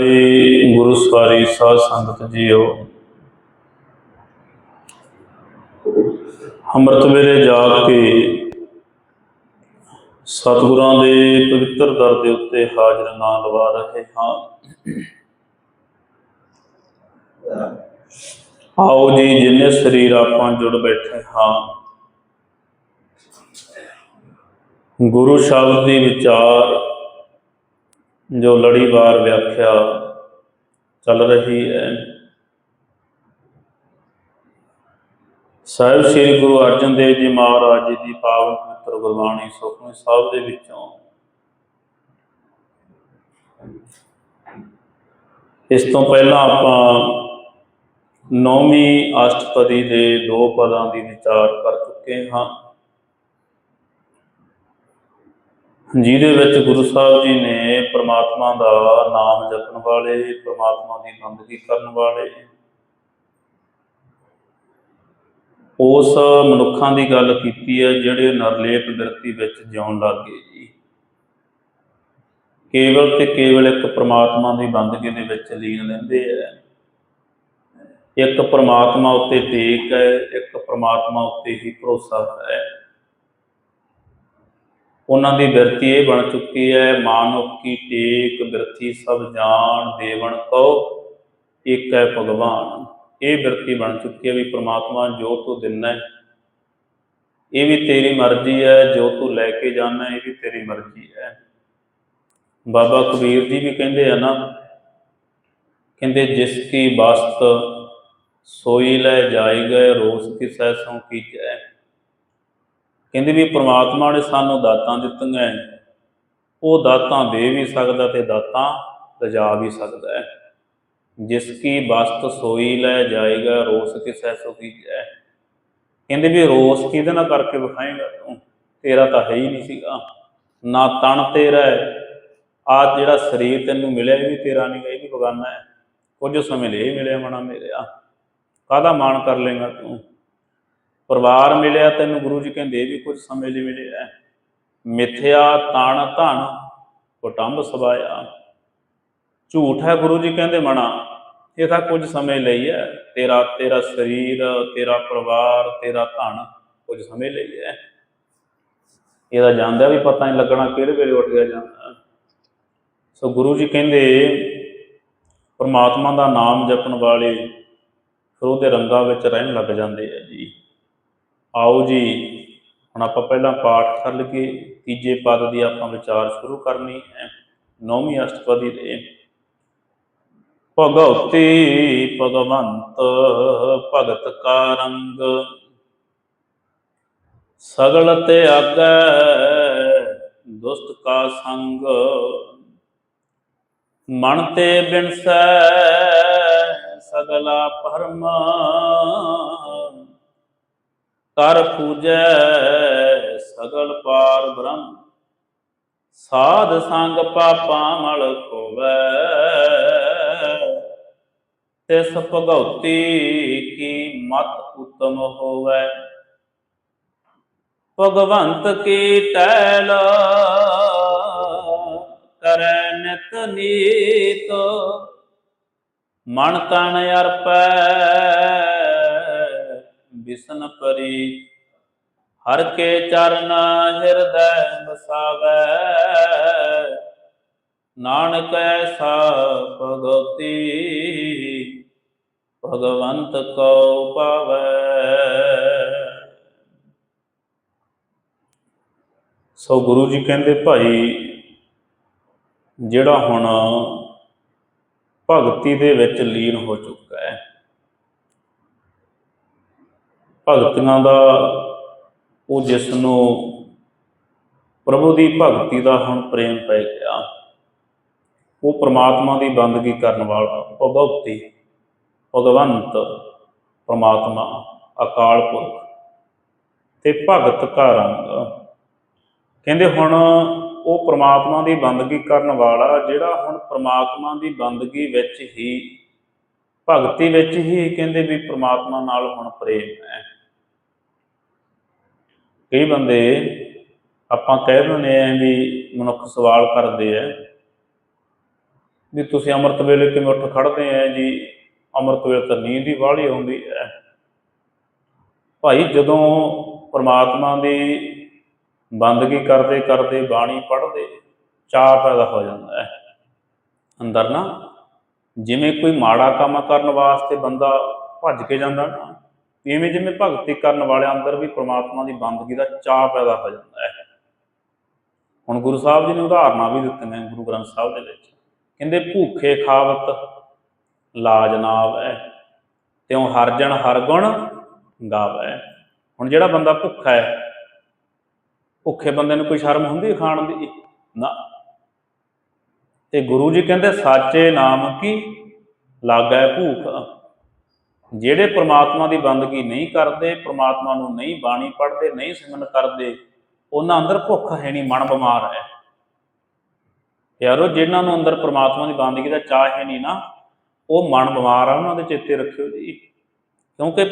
ਜੀ ਗੁਰੂ ਸਵਾਰੀ ਸਾਧ ਸੰਗਤ ਜੀਓ। ਅੰਮ੍ਰਿਤ ਵੇਲੇ ਜਾਗ ਕੇ ਸਤਿਗੁਰਾਂ ਦੇ ਪਵਿੱਤਰ ਦਰ ਦੇ ਉੱਤੇ ਹਾਜ਼ਰ ਨਾ ਲਵਾ ਰਹੇ ਹਾਂ। ਆਓ ਜੀ, ਜਿੰਨੇ ਸਰੀਰ ਆਪਾਂ ਜੁੜ ਬੈਠੇ ਹਾਂ, ਗੁਰੂ ਸ਼ਬਦ ਦੀ ਵਿਚਾਰ ਜੋ ਲੜੀਵਾਰ ਵਿਆਖਿਆ ਚੱਲ ਰਹੀ ਹੈ। ਸਾਹਿਬ ਸ੍ਰੀ ਗੁਰੂ ਅਰਜਨ ਦੇਵ ਜੀ ਮਹਾਰਾਜ ਜੀ ਦੀ ਪਾਵਨ ਪਵਿੱਤਰ ਗੁਰਬਾਣੀ ਸੁਖਮਨੀ ਸਾਹਿਬ ਦੇ ਵਿੱਚੋਂ ਇਸ ਤੋਂ ਪਹਿਲਾਂ ਆਪਾਂ ਨੌਵੀਂ ਅਸ਼ਟਪਦੀ ਦੇ ਦੋ ਪਦਾਂ ਦੀ ਵਿਚਾਰ ਕਰ ਚੁੱਕੇ ਹਾਂ। ਜਿਹਦੇ ਵਿੱਚ ਗੁਰੂ ਸਾਹਿਬ ਜੀ ਨੇ ਪ੍ਰਮਾਤਮਾ ਦਾ ਨਾਮ ਜਪਣ ਵਾਲੇ, ਪ੍ਰਮਾਤਮਾ ਦੀ ਬੰਦਗੀ ਕਰਨ ਵਾਲੇ, ਉਸ ਮਨੁੱਖਾਂ ਦੀ ਗੱਲ ਕੀਤੀ ਹੈ ਜਿਹੜੇ ਨਰਲੇਪ ਬਿਰਤੀ ਵਿੱਚ ਜਿਉਣ ਲੱਗੇ ਜੀ। ਕੇਵਲ ਤੇ ਕੇਵਲ ਇੱਕ ਪ੍ਰਮਾਤਮਾ ਦੀ ਬੰਦਗੀ ਦੇ ਵਿੱਚ ਲੀਨ ਲੈਂਦੇ ਹੈ ਇੱਕ ਪ੍ਰਮਾਤਮਾ ਉੱਤੇ ਟੇਕ ਹੈ, ਇੱਕ ਪ੍ਰਮਾਤਮਾ ਉੱਤੇ ਹੀ ਭਰੋਸਾ ਹੈ। ਉਹਨਾਂ ਦੀ ਬਿਰਤੀ ਇਹ ਬਣ ਚੁੱਕੀ ਹੈ, ਮਾਨੁਖ ਕੀ ਟੇਕ ਬਿਰਤੀ ਸਭ ਜਾਣ ਦੇਵਨ ਕੋ ਇੱਕ ਹੈ ਭਗਵਾਨ। ਇਹ ਬਿਰਤੀ ਬਣ ਚੁੱਕੀ ਹੈ ਵੀ ਪ੍ਰਮਾਤਮਾ ਜੋ ਤੂੰ ਦਿੰਦਾ ਹੈ, ਇਹ ਵੀ ਤੇਰੀ ਮਰਜ਼ੀ ਹੈ, ਜੋ ਤੂੰ ਲੈ ਕੇ ਜਾਣਾ ਇਹ ਵੀ ਤੇਰੀ ਮਰਜ਼ੀ ਹੈ। ਬਾਬਾ ਕਬੀਰ ਜੀ ਵੀ ਕਹਿੰਦੇ ਆ ਨਾ, ਕਹਿੰਦੇ ਜਿਸ ਕੀ ਵਸਤ ਸੋਈ ਲੈ ਜਾਈ ਗਏ, ਰੋਸ ਕਿਸੈ ਸੋ ਕੀਜੈ ਕਹਿੰਦੇ ਵੀ ਪ੍ਰਮਾਤਮਾ ਨੇ ਸਾਨੂੰ ਦਾਤਾਂ ਦਿੱਤੀਆਂ ਉਹ ਦਾਤਾਂ ਦੇ ਵੀ ਸਕਦਾ ਤੇ ਦਾਤਾਂ ਰਜਾ ਵੀ ਸਕਦਾ ਹੈ ਜਿਸ ਕੀ ਬਸਤ ਸੋਈ ਲੈ ਜਾਏਗਾ, ਰੋਸ ਕਿਸੈ ਸੁਖੀ ਹੈ ਕਹਿੰਦੇ ਵੀ ਰੋਸ ਕਿਹਦੇ ਨਾਲ ਕਰਕੇ ਵਿਖਾਏਗਾ ਤੂੰ? ਤੇਰਾ ਤਾਂ ਹੈ ਹੀ ਨਹੀਂ ਸੀਗਾ। ਨਾ ਤਣ ਤੇਰਾ ਆ ਜਿਹੜਾ ਸਰੀਰ ਤੈਨੂੰ ਮਿਲਿਆ ਇਹ ਵੀ ਤੇਰਾ ਨਹੀਂ, ਇਹ ਵੀ ਬਗਾਨਾ ਹੈ ਕੁਝ ਸਮੇਂ ਲਈ ਮਿਲਿਆ ਮਣਾ ਮੇਰਿਆ। ਕਾਹਦਾ ਮਾਣ ਕਰ ਲੇਗਾ ਤੂੰ? ਪਰਿਵਾਰ ਮਿਲਿਆ, ਤੈਨੂੰ ਗੁਰੂ ਜੀ ਕਹਿੰਦੇ ਇਹ ਵੀ ਕੁਝ ਸਮੇਂ ਲਈ ਮਿਲਿਆ ਮਿਥਿਆ ਤਣ ਧਨ, ਕੁਟੰਬ ਸਵਾਇਆ ਝੂਠ ਹੈ ਗੁਰੂ ਜੀ ਕਹਿੰਦੇ ਮਣਾ ਇਹ ਤਾਂ ਕੁਝ ਸਮੇਂ ਲਈ ਹੈ। ਤੇਰਾ ਤੇਰਾ ਸਰੀਰ, ਤੇਰਾ ਪਰਿਵਾਰ, ਤੇਰਾ ਧਨ ਕੁਝ ਸਮੇਂ ਲਈ ਹੈ। ਇਹਦਾ ਜਾਂਦਾ ਵੀ ਪਤਾ ਨਹੀਂ ਲੱਗਣਾ ਕਿਹੜੇ ਵੇਲੇ ਉੱਠ ਗਿਆ ਜਾਂਦਾ ਸੋ ਗੁਰੂ ਜੀ ਕਹਿੰਦੇ, ਪਰਮਾਤਮਾ ਦਾ ਨਾਮ ਜਪਣ ਵਾਲੇ ਫਿਰ ਉਹਦੇ ਰੰਗਾਂ ਵਿੱਚ ਰਹਿਣ ਲੱਗ ਜਾਂਦੇ ਆ ਜੀ। ਆਓ ਜੀ, ਹੁਣ ਆਪਾਂ ਪਹਿਲਾਂ ਪਾਠ ਕਰ ਲਈਏ, ਤੀਜੇ ਪਦ ਦੀ ਆਪਾਂ ਵਿਚਾਰ ਸ਼ੁਰੂ ਕਰਨੀ ਹੈ, ਨੌਵੀਂ ਅਸ਼ਟਪਦੀ ਦੇ। ਭਗਉਤੀ ਭਗਵੰਤ, ਭਗਤ ਕਾ ਰੰਗ। ਸਗਲ ਤੇ ਆਗੈ ਦੁਸਤ ਕਾ ਸੰਗ। ਮਨ ਤੇ ਬਿਨਸੈ, ਸਗਲਾ ਪਰਮ। ਕਰ ਪੂਜੈ ਸਗਲ ਪਾਰ ਬ੍ਰਹਮ। ਸਾਧ ਸੰਗ ਪਾਪਾ ਮਲ ਖੋਵੈ। ਤਿਸ ਭਗਉਤੀ ਕੀ ਮਤ ਉਤਮ ਹੋਵੈ। ਭਗਵੰਤ ਕੀ ਟੈਲ ਕਰੈ ਨਿਤ ਨੀਤ। ਮਨ ਤਨ ਅਰਪੈ ਪਰੀ। ਹਰ ਕੇ ਚਰਨ ਹਿਰਦੈ ਵਸਾਵੈ। ਨਾਨਕ ਐਸਾ ਭਗਤੀ ਭਗਵੰਤ ਕੋ ਪਾਵੈ। ਸੋ ਗੁਰੂ ਜੀ ਕਹਿੰਦੇ, ਭਾਈ, ਜਿਹੜਾ ਹੁਣ ਭਗਤੀ ਦੇ ਵਿੱਚ ਲੀਨ ਹੋ ਚੁੱਕਾ ਹੈ ਭਗਤੀਆਂ ਦਾ, ਉਹ ਜਿਸ ਨੂੰ ਪ੍ਰਭੂ ਦੀ ਭਗਤੀ ਦਾ ਹੁਣ ਪ੍ਰੇਮ ਪੈ ਗਿਆ, ਉਹ ਪ੍ਰਮਾਤਮਾ ਦੀ ਬੰਦਗੀ ਕਰਨ ਵਾਲਾ ਭਗਵਤੀ, ਭਗਵੰਤ ਪ੍ਰਮਾਤਮਾ, ਅਕਾਲ ਪੁਰਖ ਤੇ ਭਗਤ ਕਾ ਰੰਗ ਕਹਿੰਦੇ ਹੁਣ ਉਹ ਪ੍ਰਮਾਤਮਾ ਦੀ ਬੰਦਗੀ ਕਰਨ ਵਾਲਾ, ਜਿਹੜਾ ਹੁਣ ਪ੍ਰਮਾਤਮਾ ਦੀ ਬੰਦਗੀ ਵਿੱਚ ਹੀ, ਭਗਤੀ ਵਿੱਚ ਹੀ ਕਹਿੰਦੇ ਵੀ ਪ੍ਰਮਾਤਮਾ ਨਾਲ ਹੁਣ ਪ੍ਰੇਮ ਹੈ। ਕਈ ਬੰਦੇ ਆਪਾਂ ਕਹਿ ਦਿੰਦੇ ਆ ਵੀ ਮਨੁੱਖ ਸਵਾਲ ਕਰਦੇ ਆ ਵੀ ਤੁਸੀਂ ਅੰਮ੍ਰਿਤ ਵੇਲੇ ਕਿਵੇਂ ਉੱਠ ਖੜਦੇ ਆ ਜੀ? ਅੰਮ੍ਰਿਤ ਵੇਲੇ ਤਾਂ ਨੀਂਦ ਹੀ ਵਾਲੀ ਆਉਂਦੀ ਹੈ। ਭਾਈ ਜਦੋਂ ਪਰਮਾਤਮਾ ਦੀ ਬੰਦਗੀ ਕਰਦੇ ਕਰਦੇ ਬਾਣੀ ਪੜ੍ਹਦੇ ਚਾਹ ਪੈਦਾ ਹੋ ਜਾਂਦਾ ਹੈ। ਅੰਦਰ ਨਾ ਜਿਵੇਂ ਕੋਈ ਮਾੜਾ ਕੰਮ ਕਰਨ ਵਾਸਤੇ ਬੰਦਾ ਭੱਜ ਕੇ ਜਾਂਦਾ ਨਾ ਇਵੇਂ ਜਿਵੇਂ ਭਗਤੀ ਕਰਨ ਵਾਲਿਆਂ ਅੰਦਰ ਵੀ ਪ੍ਰਮਾਤਮਾ ਦੀ ਬੰਦਗੀ ਦਾ ਚਾਹ ਪੈਦਾ ਹੋ ਜਾਂਦਾ ਹੈ। ਹੁਣ ਗੁਰੂ ਸਾਹਿਬ ਜੀ ਨੇ ਉਦਾਹਰਨਾਂ ਵੀ ਦਿੱਤੀਆਂ ਗੁਰੂ ਗ੍ਰੰਥ ਸਾਹਿਬ ਦੇ ਵਿੱਚ। ਕਹਿੰਦੇ, ਭੂਖੇ ਖਾਵਤ ਲਾਜ ਨਾ ਤਿਉ ਹਰ ਜਨ ਹਰ ਗੁਣ ਗਾਵੈ। ਹੁਣ ਜਿਹੜਾ ਬੰਦਾ ਭੁੱਖਾ ਹੈ, ਭੁੱਖੇ ਬੰਦੇ ਨੂੰ ਕੋਈ ਸ਼ਰਮ ਹੁੰਦੀ ਖਾਣ ਦੀ? ਨਾ। ਤੇ ਗੁਰੂ ਜੀ ਕਹਿੰਦੇ, ਸਾਚੇ ਨਾਮ ਕੀ ਲਾਗੈ ਭੂਖ? ਜਿਹੜੇ ਪ੍ਰਮਾਤਮਾ ਦੀ ਬੰਦਗੀ ਨਹੀਂ ਕਰਦੇ, ਪ੍ਰਮਾਤਮਾ ਨੂੰ ਨਹੀਂ ਬਾਣੀ ਪੜ੍ਹਦੇ, ਨਹੀਂ ਸਿਮਰਨ ਕਰਦੇ, ਉਹਨਾਂ ਅੰਦਰ ਭੁੱਖ ਹੈ ਨਹੀਂ ਮਨ ਬਿਮਾਰ ਹੈ। ਯਾਰੋ ਜਿਨ੍ਹਾਂ ਨੂੰ ਅੰਦਰ ਪ੍ਰਮਾਤਮਾ ਦੀ ਬੰਦਗੀ ਦਾ ਚਾਹ ਹੈ ਨਹੀਂ ਨਾ, ਉਹ ਮਨ ਬਿਮਾਰ ਆ, ਉਹਨਾਂ ਦੇ ਚੇਤੇ ਰੱਖਿਓ ਜੀ। ਕਿਉਂਕਿ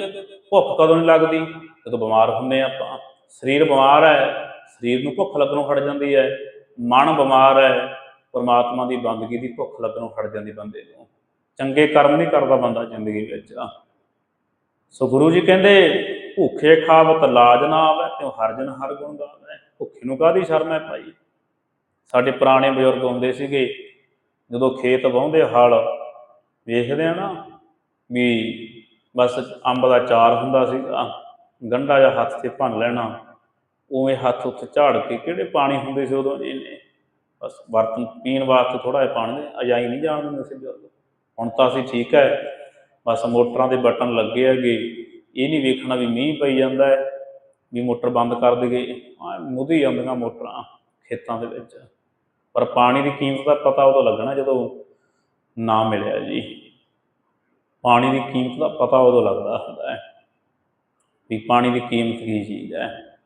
ਭੁੱਖ ਕਦੋਂ ਨਹੀਂ ਲੱਗਦੀ? ਜਦੋਂ ਬਿਮਾਰ ਹੁੰਨੇ ਆਪਾਂ। ਸਰੀਰ ਬਿਮਾਰ ਹੈ, ਸਰੀਰ ਨੂੰ ਭੁੱਖ ਲੱਗਣੋਂ ਹਟ ਜਾਂਦੀ ਹੈ। ਮਨ ਬਿਮਾਰ ਹੈ, ਪਰਮਾਤਮਾ ਦੀ ਬੰਦਗੀ ਦੀ ਭੁੱਖ ਲੱਗਣੋਂ ਹਟ ਜਾਂਦੀ ਬੰਦੇ ਨੂੰ। ਚੰਗੇ ਕਰਮ ਨਹੀਂ ਕਰਦਾ ਬੰਦਾ ਜ਼ਿੰਦਗੀ ਵਿੱਚ। ਸੋ ਗੁਰੂ ਜੀ ਕਹਿੰਦੇ, ਭੁੱਖੇ ਖਾਵਤ ਲਾਜ ਨਾ ਆਵੇ ਤੇ ਹਰ ਜਨ ਹਰ ਗੁਣ ਗਾਵੇ। ਭੁੱਖੇ ਨੂੰ ਕਾਦੀ ਸ਼ਰਮ ਹੈ ਭਾਈ? ਸਾਡੇ ਪੁਰਾਣੇ ਬਜ਼ੁਰਗ ਹੁੰਦੇ ਸੀਗੇ, ਜਦੋਂ ਖੇਤ ਵਾਹੁੰਦੇ ਹਲ, ਵੇਖਦੇ ਆ ਨਾ ਵੀ ਬਸ ਅੰਬ ਦਾ ਚਾਰ ਹੁੰਦਾ ਸੀਗਾ, ਗੰਢਾ ਜਾਂ ਹੱਥ ਤੇ ਭੰਨ ਲੈਣਾ, ਉਵੇਂ ਹੱਥ ਉੱਤੇ ਝਾੜ ਕੇ ਕਿਹੜੇ ਪਾਣੀ ਹੁੰਦੇ ਸੀ ਉਦੋਂ ਇਹਨੇ ਬਸ ਬਰਤਨ ਪੀਣ ਵਾਸਤੇ ਥੋੜਾ ਜਿਹਾ ਪਾਣੀ ਅਜਾਈ ਨਹੀਂ ਜਾਣ ਦਿੰਦੇ ਸੀ ਬਜ਼ੁਰਗ। ਹੁਣ ਤਾਂ ਅਸੀਂ ਠੀਕ ਹੈ ਬਸ ਮੋਟਰਾਂ ਦੇ ਬਟਨ ਲੱਗੇ ਹੈਗੇ। ਇਹ ਨਹੀਂ ਵੇਖਣਾ ਵੀ ਮੀਂਹ ਪਈ ਜਾਂਦਾ ਹੈ, ਵੀ ਮੋਟਰ ਬੰਦ ਕਰ ਦੇਗੇ ਆ ਮੁੱਧੀ ਜਾਂਦੀਆਂ ਮੋਟਰਾਂ ਖੇਤਾਂ ਦੇ ਵਿੱਚ। ਪਰ ਪਾਣੀ ਦੀ ਕੀਮਤ ਦਾ ਪਤਾ ਉਦੋਂ ਲੱਗਣਾ ਜਦੋਂ ਨਾ ਮਿਲਿਆ ਜੀ। ਪਾਣੀ ਦੀ ਕੀਮਤ ਦਾ ਪਤਾ ਉਦੋਂ ਲੱਗਦਾ ਹੁੰਦਾ ਹੈ ਵੀ ਪਾਣੀ ਦੀ ਕੀਮਤ ਕੀ ਚੀਜ਼ ਹੈ।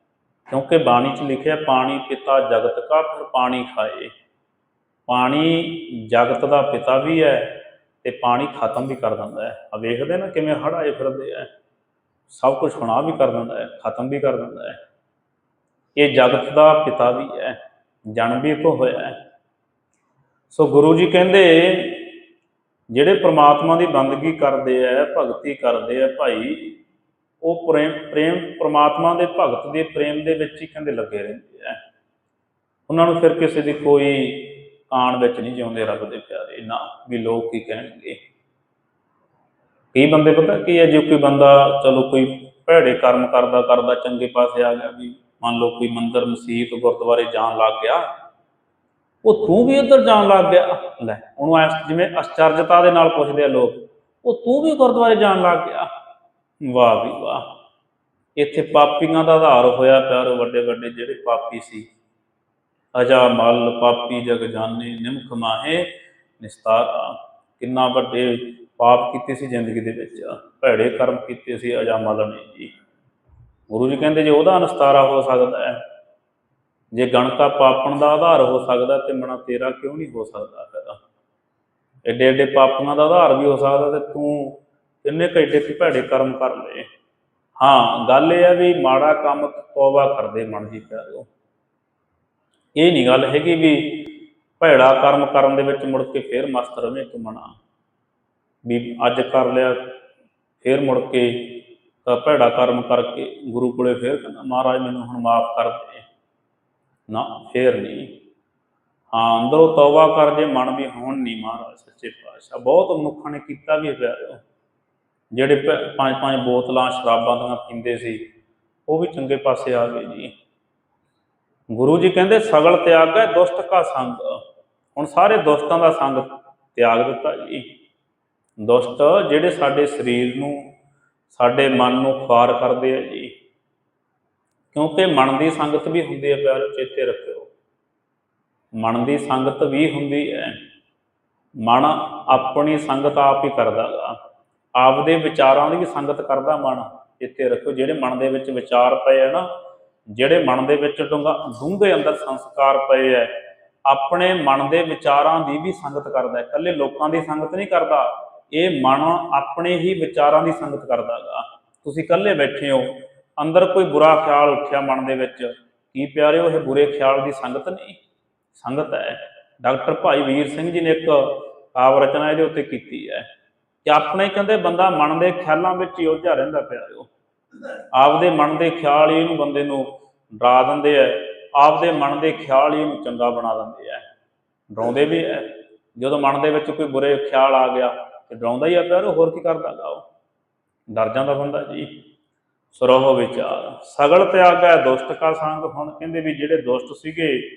ਕਿਉਂਕਿ ਬਾਣੀ 'ਚ ਲਿਖਿਆ, ਪਾਣੀ ਪਿਤਾ ਜਗਤ ਕਾ ਫਿਰ ਪਾਣੀ ਖਾਏ। ਪਾਣੀ ਜਗਤ ਦਾ ਪਿਤਾ ਵੀ ਹੈ ਤੇ ਪਾਣੀ ਖਤਮ ਵੀ ਕਰ ਦਿੰਦਾ ਹੈ। ਆ ਵੇਖਦੇ ਨਾ ਕਿਵੇਂ ਹੜ੍ਹ ਆਏ ਫਿਰਦੇ ਆ। ਸਭ ਕੁਝ ਹੁਣਾ ਵੀ ਕਰ ਦਿੰਦਾ ਹੈ, ਖਤਮ ਵੀ ਕਰ ਦਿੰਦਾ ਹੈ। ਇਹ ਜਗਤ ਦਾ ਪਿਤਾ ਵੀ ਹੈ ਜਨਮ ਵੀ ਤੋਂ ਹੋਇਆ ਹੈ। ਸੋ ਗੁਰੂ ਜੀ ਕਹਿੰਦੇ, ਜਿਹੜੇ ਪ੍ਰਮਾਤਮਾ ਦੀ ਬੰਦਗੀ ਕਰਦੇ ਆ, ਭਗਤੀ ਕਰਦੇ ਆ ਭਾਈ, ਉਹ ਪ੍ਰੇਮ ਪ੍ਰੇਮ, ਪ੍ਰਮਾਤਮਾ ਦੇ ਭਗਤ ਦੇ ਪ੍ਰੇਮ ਦੇ ਵਿੱਚ ਹੀ ਕਹਿੰਦੇ ਲੱਗੇ ਰਹਿੰਦੇ ਆ। ਉਹਨਾਂ ਨੂੰ ਫਿਰ ਕਿਸੇ ਦੀ ਕੋਈ ਕਾਣ ਵਿੱਚ ਨਹੀਂ ਜਿਉਂਦੇ ਰੱਬ ਦੇ ਪਿਆਰੇ, ਨਾ ਵੀ ਲੋਕ ਕੀ ਕਹਿਣਗੇ। ਕਈ ਬੰਦੇ ਪਤਾ ਕੀ ਹੈ, ਜੇ ਕੋਈ ਬੰਦਾ ਚਲੋ ਕੋਈ ਭੈੜੇ ਕਰਮ ਕਰਦਾ ਕਰਦਾ ਚੰਗੇ ਪਾਸੇ ਆ ਗਿਆ ਵੀ ਮੰਨ ਲਓ ਕੋਈ ਮੰਦਰ ਮਸਜਿਦ ਗੁਰਦੁਆਰੇ ਜਾਣ ਲੱਗ ਗਿਆ, ਉਹ ਤੂੰ ਵੀ ਉੱਧਰ ਜਾਣ ਲੱਗ ਗਿਆ। ਲੈ, ਉਹਨੂੰ ਐਸ ਜਿਵੇਂ ਅਚਰਜਤਾ ਦੇ ਨਾਲ ਪੁੱਛਦੇ ਆ ਲੋਕ, ਉਹ ਤੂੰ ਵੀ ਗੁਰਦੁਆਰੇ ਜਾਣ ਲੱਗ ਗਿਆ। ਵਾਹ ਵੀ ਵਾਹ। ਇੱਥੇ ਪਾਪੀਆਂ ਦਾ ਆਧਾਰ ਹੋਇਆ ਪਿਆਰੋ ਵੱਡੇ ਵੱਡੇ ਜਿਹੜੇ ਪਾਪੀ ਸੀ। ਅਜਾ ਮਲ ਪਾਪੀ ਜਗ ਜਾਣੇ, ਨਿਮਖ ਮਾਹੇ, ਨਿਸਤਾਰਾ ਕਿੰਨਾ ਵੱਡੇ ਪਾਪ ਕੀਤੇ ਸੀ ਜ਼ਿੰਦਗੀ ਦੇ ਵਿੱਚ। ਭੈੜੇ ਕਰਮ ਕੀਤੇ ਸੀ ਅਜਾ ਮਲ ਨੇ ਜੀ। ਗੁਰੂ ਜੀ ਕਹਿੰਦੇ, ਜੇ ਉਹਦਾ ਨਿਸਤਾਰਾ ਹੋ ਸਕਦਾ ਹੈ, ਜੇ ਗਣਕਾ ਪਾਪਣ ਦਾ ਆਧਾਰ ਹੋ ਸਕਦਾ, ਤੇ ਮਣਾ ਤੇਰਾ ਕਿਉਂ ਨਹੀਂ ਹੋ ਸਕਦਾ ਫਿਰ ਐਡੇ ਐਡੇ ਪਾਪਾਂ ਦਾ ਆਧਾਰ ਵੀ ਹੋ ਸਕਦਾ, ਤੇ ਤੂੰ ਕਿੰਨੇ ਘੰਟੇ ਤੇ ਭੈੜੇ ਕਰਮ ਕਰ ਲਏ। ਹਾਂ, ਗੱਲ ਇਹ ਆ ਵੀ ਮਾੜਾ ਕੰਮ ਤੌਬਾ ਕਰਦੇ ਮਨ ਜੀ ਪਿਆਰਿਓ ਇਹ ਨਹੀਂ ਗੱਲ ਹੈਗੀ ਵੀ ਭੈੜਾ ਕਰਮ ਕਰਨ ਦੇ ਵਿੱਚ ਮੁੜ ਕੇ ਫੇਰ ਮਸਤ ਰਵੇਂ ਤੂੰ ਵੀ ਅੱਜ ਕਰ ਲਿਆ, ਫੇਰ ਮੁੜ ਕੇ ਤਾਂ ਭੈੜਾ ਕਰਮ ਕਰਕੇ ਗੁਰੂ ਕੋਲੇ ਫੇਰ ਕਹਿੰਦਾ, ਮਹਾਰਾਜ, ਮੈਨੂੰ ਹੁਣ ਮਾਫ ਕਰ ਦੇ। ਨਾ, ਫੇਰ ਨਹੀਂ। ਹਾਂ, ਅੰਦਰੋਂ ਤੌਬਾ ਕਰ ਜੇ, ਮਨ ਵੀ ਹੁਣ ਨਹੀਂ ਮਹਾਰਾਜ, ਸੱਚੇ ਪਾਤਸ਼ਾਹ। ਬਹੁਤ ਮਨੁੱਖਾਂ ਨੇ ਕੀਤਾ ਵੀ ਪਿਆਰਿਓ ਜਿਹੜੇ ਪ- ਪੰਜ ਪੰਜ ਬੋਤਲਾਂ ਸ਼ਰਾਬਾਂ ਦੀਆਂ ਪੀਂਦੇ ਸੀ, ਉਹ ਵੀ ਚੰਗੇ ਪਾਸੇ ਆ ਗਏ ਜੀ। ਗੁਰੂ ਜੀ ਕਹਿੰਦੇ, ਸਗਲ ਤਿਆਗ ਹੈ, ਦੁਸ਼ਟ ਕਾ ਸੰਗ। ਹੁਣ ਸਾਰੇ ਦੁਸ਼ਟਾਂ ਦਾ ਸੰਗ ਤਿਆਗ ਦਿੱਤਾ ਜੀ। ਦੁਸ਼ਟ ਜਿਹੜੇ ਸਾਡੇ ਸਰੀਰ ਨੂੰ, ਸਾਡੇ ਮਨ ਨੂੰ ਖਾਰ ਕਰਦੇ ਆ ਜੀ। ਕਿਉਂਕਿ ਮਨ ਦੀ ਸੰਗਤ ਵੀ ਹੁੰਦੀ ਹੈ, ਪਿਆਰੋ, ਚੇਤੇ ਰੱਖਿਓ। ਮਨ ਦੀ ਸੰਗਤ ਵੀ ਹੁੰਦੀ ਹੈ। ਮਨ ਆਪਣੀ ਸੰਗਤ ਆਪ ਹੀ ਕਰਦਾਗਾ ਆਪਦੇ ਵਿਚਾਰਾਂ ਦੀ ਵੀ ਸੰਗਤ ਕਰਦਾ ਮਨ। ਚੇਤੇ ਰੱਖਿਓ, ਜਿਹੜੇ ਮਨ ਦੇ ਵਿੱਚ ਵਿਚਾਰ ਪਏ ਆ ਨਾ ਜਿਹੜੇ ਮਨ ਦੇ ਵਿੱਚ ਡੂੰਘਾ ਡੂੰਘੇ ਅੰਦਰ ਸੰਸਕਾਰ ਪਏ ਐ, ਆਪਣੇ ਮਨ ਦੇ ਵਿਚਾਰਾਂ ਦੀ ਵੀ ਸੰਗਤ ਕਰਦਾ ਹੈ ਇਕੱਲੇ ਲੋਕਾਂ ਦੀ ਸੰਗਤ ਨਹੀਂ ਕਰਦਾ, ਇਹ ਮਨ ਆਪਣੇ ਹੀ ਵਿਚਾਰਾਂ ਦੀ ਸੰਗਤ ਕਰਦਾਗਾ ਤੁਸੀਂ ਇਕੱਲੇ ਬੈਠੇ ਹੋ, ਅੰਦਰ ਕੋਈ ਬੁਰਾ ਖਿਆਲ ਉੱਠਿਆ ਮਨ ਦੇ ਵਿੱਚ, ਕੀ ਪਿਆਰਿਓ, ਇਹ ਬੁਰੇ ਖਿਆਲ ਦੀ ਸੰਗਤ ਨਹੀਂ? ਸੰਗਤ ਹੈ ਡਾਕਟਰ ਭਾਈ ਵੀਰ ਸਿੰਘ ਜੀ ਨੇ ਇੱਕ ਕਾਵ ਰਚਨਾ ਇਹਦੇ ਉੱਤੇ ਕੀਤੀ ਹੈ ਕਿ ਆਪਣੇ ਕਹਿੰਦੇ ਬੰਦਾ ਮਨ ਦੇ ਖਿਆਲਾਂ ਵਿੱਚ ਹੀ ਉਲਝਿਆ ਰਹਿੰਦਾ ਪਿਆਰਿਓ। ਆਪਦੇ ਮਨ ਦੇ ਖਿਆਲ ਹੀ ਇਹਨੂੰ ਬੰਦੇ ਨੂੰ ਡਰਾ ਦਿੰਦੇ ਆ ਆਪਦੇ ਮਨ ਦੇ ਖਿਆਲ ਹੀ ਇਹਨੂੰ ਚੰਗਾ ਬਣਾ ਦਿੰਦੇ ਆ ਡਰਾਉਂਦੇ ਵੀ ਐ। ਜਦੋਂ ਮਨ ਦੇ ਵਿੱਚ ਕੋਈ ਬੁਰੇ ਖਿਆਲ ਆ ਗਿਆ, ਤੇ ਡਰਾਉਂਦਾ ਹੀ ਆ ਪਿਆਰਿਓ ਹੋਰ ਕੀ ਕਰਦਾਗਾ ਉਹ? ਡਰ ਜਾਂਦਾ ਬੰਦਾ ਜੀ। ਸਰੋਹ ਵਿਚਾਰ। ਸਗਲ ਤਿਆਗੈ ਦੁਸ਼ਟ ਕਾ ਸੰਗ ਹੁਣ। ਕਹਿੰਦੇ ਵੀ ਜਿਹੜੇ ਦੁਸ਼ਟ ਸੀਗੇ,